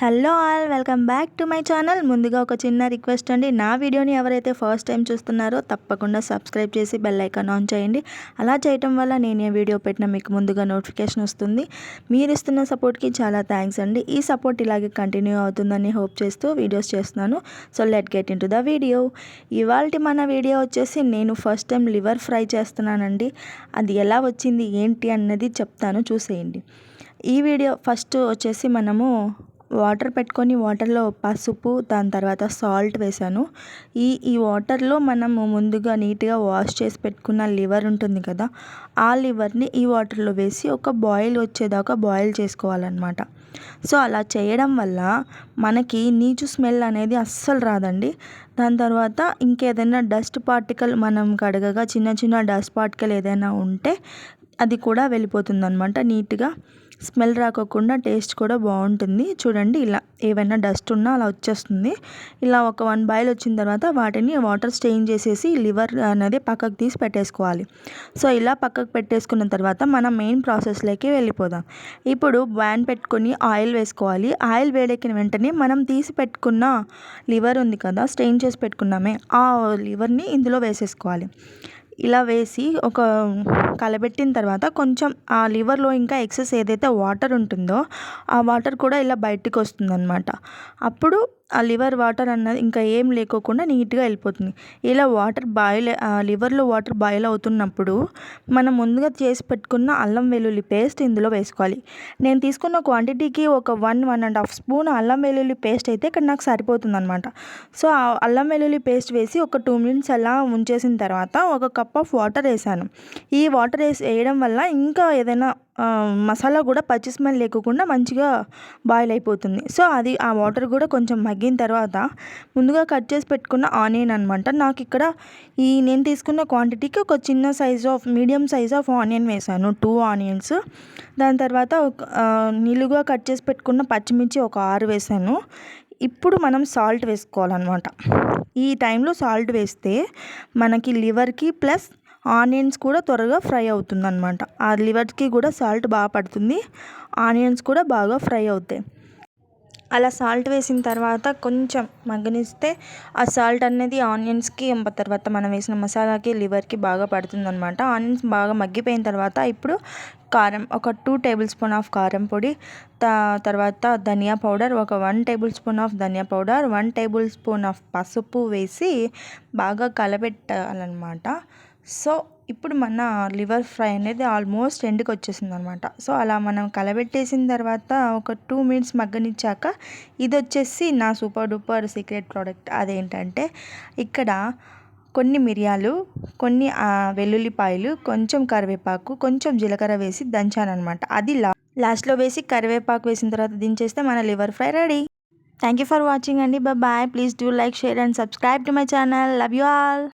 Hello all welcome back to my channel. ముందుగా ఒక చిన్న రిక్వెస్ట్ అండి. నా వీడియోని ఎవరైతే ఫస్ట్ టైం చూస్తున్నారో తప్పకుండా సబ్స్క్రైబ్ చేసి బెల్ ఐకాన్ ఆన్ చేయండి. అలా చేయటం వల్ల నేను ఏ వీడియో పెట్టినా మీకు ముందుగా నోటిఫికేషన్ వస్తుంది. మీరు ఇస్తున్న సపోర్ట్కి చాలా థ్యాంక్స్ అండి. ఈ సపోర్ట్ ఇలాగే కంటిన్యూ అవుతుందని హోప్ చేస్తూ వీడియోస్ చేస్తున్నాను. So let get into the video. ఇవాళ మన వీడియో వచ్చేసి నేను ఫస్ట్ టైం లివర్ ఫ్రై చేస్తున్నానండి. అది ఎలా వచ్చింది ఏంటి అన్నది చెప్తాను. చూసేయండి. ఈ వీడియో ఫస్ట్ వచ్చేసి మనము వాటర్ పెట్టుకొని వాటర్లో పసుపు దాని తర్వాత సాల్ట్ వేసాను ఈ ఈ వాటర్లో మనము ముందుగా నీట్గా వాష్ చేసి పెట్టుకున్న లివర్ ఉంటుంది కదా ఆ లివర్ని ఈ వాటర్లో వేసి ఒక బాయిల్ వచ్చేదాకా బాయిల్ చేసుకోవాలన్నమాట. సో అలా చేయడం వల్ల మనకి నీచు స్మెల్ అనేది అస్సలు రాదండి. దాని తర్వాత ఇంకేదైనా డస్ట్ పార్టికల్ మనం కడగగా చిన్న చిన్న డస్ట్ పార్టికల్ ఏదైనా ఉంటే అది కూడా వెళ్ళిపోతుంది అనమాట నీట్గా. స్మెల్ రాకోకుండా టేస్ట్ కూడా బాగుంటుంది. చూడండి ఇలా ఏవైనా డస్ట్ ఉన్నా అలా వచ్చేస్తుంది. ఇలా ఒక వన్ బాయిల్ వచ్చిన తర్వాత వాటిని వాటర్ స్టెయిన్ చేసేసి లివర్ అనేది పక్కకు తీసి పెట్టేసుకోవాలి. సో ఇలా పక్కకు పెట్టేసుకున్న తర్వాత మనం మెయిన్ ప్రాసెస్లోకి వెళ్ళిపోదాం. ఇప్పుడు బ్యాన్ పెట్టుకొని ఆయిల్ వేసుకోవాలి. ఆయిల్ వేడెక్కిన వెంటనే మనం తీసి పెట్టుకున్న లివర్ ఉంది కదా స్టెయిన్ చేసి పెట్టుకున్నామే ఆ లివర్ని ఇందులో వేసేసుకోవాలి. ఇలా వేసి ఒక కలబెట్టిన తర్వాత కొంచెం ఆ లివర్లో ఇంకా ఎక్సెస్ ఏదైతే వాటర్ ఉంటుందో ఆ వాటర్ కూడా ఇలా బయటికి వస్తుందన్నమాట. అప్పుడు ఆ లివర్ వాటర్ అన్నది ఇంకా ఏం లేకోకుండా నీట్గా వెళ్ళిపోతుంది. ఇలా వాటర్ బాయిల్ లివర్లో వాటర్ బాయిల్ అవుతున్నప్పుడు మనం ముందుగా చేసి పెట్టుకున్న అల్లం వెల్లుల్లి పేస్ట్ ఇందులో వేసుకోవాలి. నేను తీసుకున్న క్వాంటిటీకి ఒక one one and half spoon అల్లం వెల్లుల్లి పేస్ట్ అయితే ఇక్కడ నాకు సరిపోతుంది అనమాట సో ఆ అల్లం వెల్లుల్లి పేస్ట్ వేసి ఒక టూ మినిట్స్ అలా ఉంచేసిన తర్వాత ఒక కప్ ఆఫ్ వాటర్ వేసాను. ఈ వాటర్ వేసి వేయడం వల్ల ఇంకా ఏదైనా మసాలా కూడా పచ్చి స్మెల్ లేకుండా మంచిగా బాయిల్ అయిపోతుంది. సో అది ఆ వాటర్ కూడా కొంచెం మగ్గిన తర్వాత ముందుగా కట్ చేసి పెట్టుకున్న ఆనియన్ అనమాట నాకు ఇక్కడ ఈ నేను తీసుకున్న క్వాంటిటీకి ఒక చిన్న size of medium size of onion వేసాను. టూ ఆనియన్స్ దాని తర్వాత ఒక నిలుగా కట్ చేసి పెట్టుకున్న పచ్చిమిర్చి ఒక ఆరు వేసాను. ఇప్పుడు మనం సాల్ట్ వేసుకోవాలన్నమాట. ఈ టైంలో సాల్ట్ వేస్తే మనకి లివర్కి ప్లస్ ఆనియన్స్ కూడా త్వరగా ఫ్రై అవుతుంది అనమాట ఆ లివర్కి కూడా సాల్ట్ బాగా పడుతుంది. ఆనియన్స్ కూడా బాగా ఫ్రై అవుతాయి. అలా సాల్ట్ వేసిన తర్వాత కొంచెం మగ్గనిస్తే ఆ సాల్ట్ అనేది ఆనియన్స్కి తర్వాత మనం వేసిన మసాలాకి లివర్కి బాగా పడుతుంది అనమాట ఆనియన్స్ బాగా మగ్గిపోయిన తర్వాత ఇప్పుడు కారం ఒక టూ టేబుల్ స్పూన్ ఆఫ్ కారం పొడి తర్వాత ధనియా పౌడర్ ఒక వన్ టేబుల్ స్పూన్ ఆఫ్ ధనియా powder one table spoon of పసుపు వేసి బాగా కలబెట్టాలన్నమాట సో ఇప్పుడు మన లివర్ ఫ్రై అనేది ఆల్మోస్ట్ ఎండ్కి వచ్చేసింది అనమాట సో అలా మనం కలబెట్టేసిన తర్వాత ఒక టూ మినిట్స్ మగ్గనిచ్చాక ఇది వచ్చేసి నా సూపర్ డూపర్ సీక్రెట్ ప్రోడక్ట్. అదేంటంటే ఇక్కడ కొన్ని మిరియాలు కొన్ని వెల్లుల్లిపాయలు కొంచెం కరివేపాకు కొంచెం జీలకర్ర వేసి దంచానమాట అది లా లాస్ట్లో వేసి కరివేపాకు వేసిన తర్వాత దించేస్తే మన liver fry ready. Thank you for watching అండి. Bye. Please do like share and subscribe to my channel. Love you all.